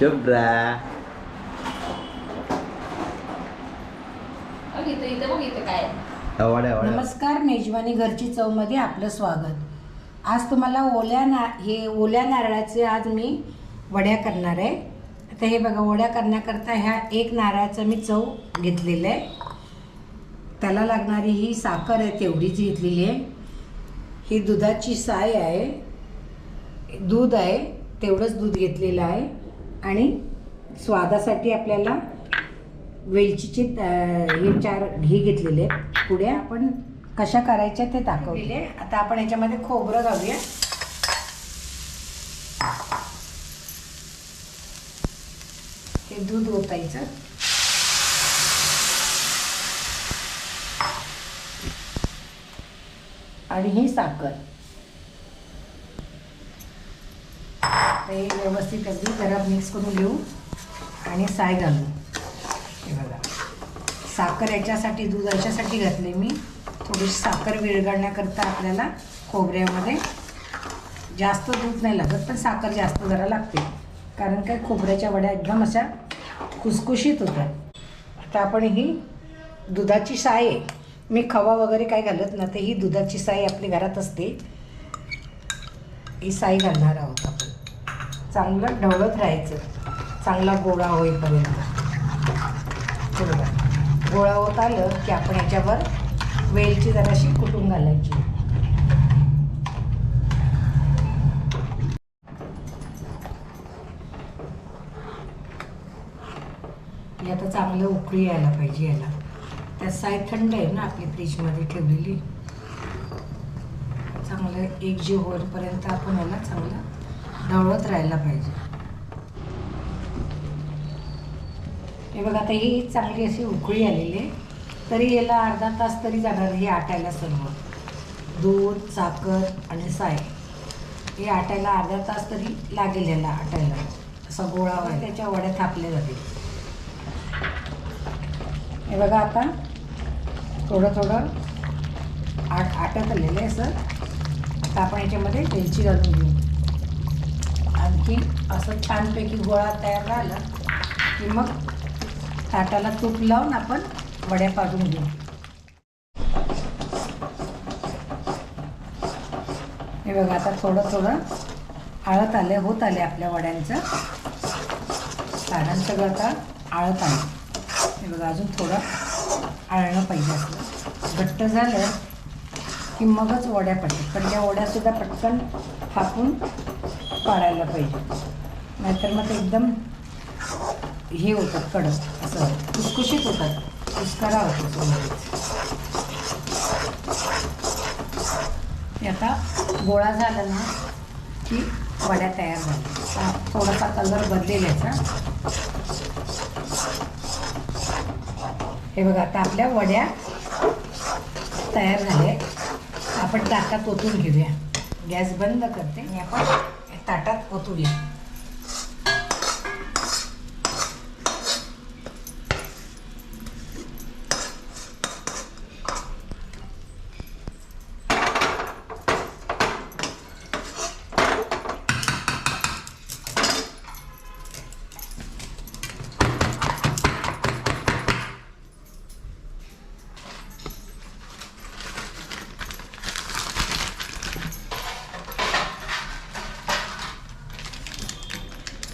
शुभ्रा नमस्कार मेजवानी घरची चवमध्ये आपलं स्वागत. आज तुम्हाला ओल्या ना हे ओल्या नारळाचे आज मी वड्या करणार आहे. आता हे बघा वड्या करण्याकरता ह्या एक नारळाचं मी चव घेतलेलं आहे. त्याला लागणारी ही साखर आहे तेवढीच घेतलेली आहे. ही दुधाची साय आहे. दूध आहे तेवढंच दूध घेतलेलं आहे. आणि स्वादासाठी आपल्याला वेलचीचे हे चार घी घेतलेले आहेत. पुढे आपण कशा करायच्या ते दाखवलेले आता आपण याच्यामध्ये खोबरं घालूया. हे दूध ओतायचं. आणि ही साखर. ते व्यवस्थित अगदी जरा मिक्स करून घेऊ आणि साय घालू. हे बघा. साखर याच्यासाठी दूध याच्यासाठी घातले मी. थोडीशी साखर विरघळण्याकरता आपल्याला खोबऱ्यामध्ये जास्त दूध नाही लागत पण साखर जास्त जरा लागते. कारण काय खोबऱ्याच्या वड्या एकदम अशा खुसखुशीत होतात. आता आपण ही दुधाची साय आहे. मी खवा वगैरे काय घालत ना तर ही दुधाची साय आपली घरात असते. ही साई घालणार आहोत आपण. चांगलं ढवळत राहायचं. चांगला गोळा होईपर्यंत. बरोबर गोळा होत आलं की आपण याच्यावर वेलची जराशी कुटून घालायची. हे आता चांगलं उकळी यायला पाहिजे याला. त्यात साय थंड आहे ना आपली फ्रीजमध्ये ठेवलेली. चांगलं एकजीव होईपर्यंत आपण याला चांगलं ढवळत राहायला पाहिजे. हे बघा आता ही चांगली अशी उकळी आलेली आहे. तरी याला अर्धा तास तरी जाणार हे आटायला सर्व. दूध साखर आणि साय. हे आटायला अर्धा तास तरी लागेल याला आटायला. असा गोळा वगैरे त्याच्या वड्या थापल्या जातील. हे बघा आता थोडं थोडं आट आटत आलेलं आहे सर. आता आपण याच्यामध्ये वेलची घालून घेऊ. आणखी असं छानपैकी गोळा तयार झाला की मग ताटाला तूप लावून आपण वड्या पाडून घेऊ. हे बघा आता थोडं थोडं आळत आले होत आले आपल्या वड्यांचं. सारण सगळं आता आळत आलं हे बघा अजून थोडं आळणं पाहिजे असलं. घट्ट झालं की मगच वड्या पडतात. पण या वड्यासुद्धा पटकन थापून पाडायला पाहिजे. नाहीतर मग ते एकदम हे होतात कडक. असं खुसखुशीत होतात. कुस्करा होतो ते आता गोळा झाला ना की वड्या तयार झाल्या. थोडासा कलर बदलेल याचा हे बघा आता आपल्या वड्या तयार झाल्या. आपण ताटात ओतून घेऊया. गॅस बंद करते. आणि आपण ताटात ओतूया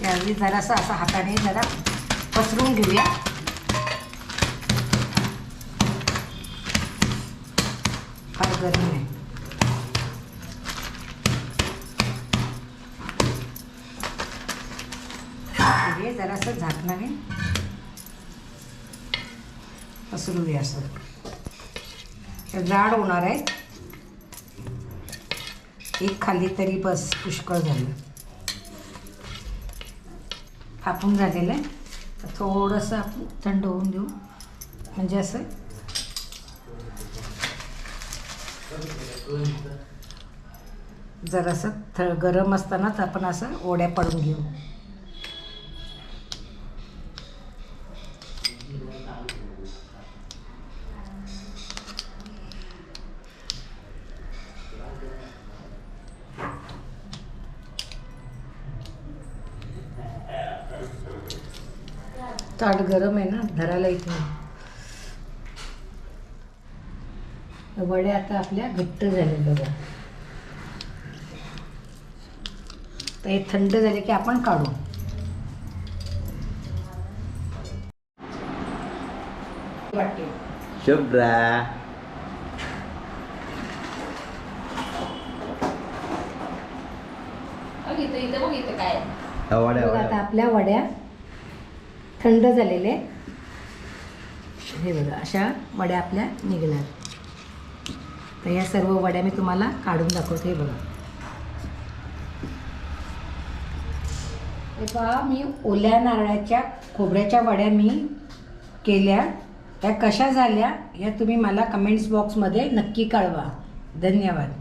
त्यावेळी जरासा असा हाताने जरा पसरून घेऊया. फार गरम आहे. हे जरासं झाकणाने पसरूया असं. जाड होणार आहे. एक खाली तरी बस पुष्कळ झालं. थापून झालेलं आहे. तर थोडंसं आपण थंड होऊन देऊ. म्हणजे असं. जरासं थ गरम असतानाच आपण असं ओढ्या पडून घेऊ. ताट गरम आहे ना धरायला इथे. वडे आता आपल्या घट्ट झाले बघा. तर हे थंड झाले की आपण काढू. शुभ्रा. आता आपल्या वड्या थंड झालेले. हे बघा अशा वड्या आपल्या निघणार. तर या सर्व वड्या मी तुम्हाला काढून दाखवते हे बघा. हे मी ओल्या नारळाच्या खोबऱ्याच्या वड्या मी केल्या. त्या कशा झाल्या या तुम्ही मला कमेंट्स बॉक्समध्ये नक्की कळवा. धन्यवाद.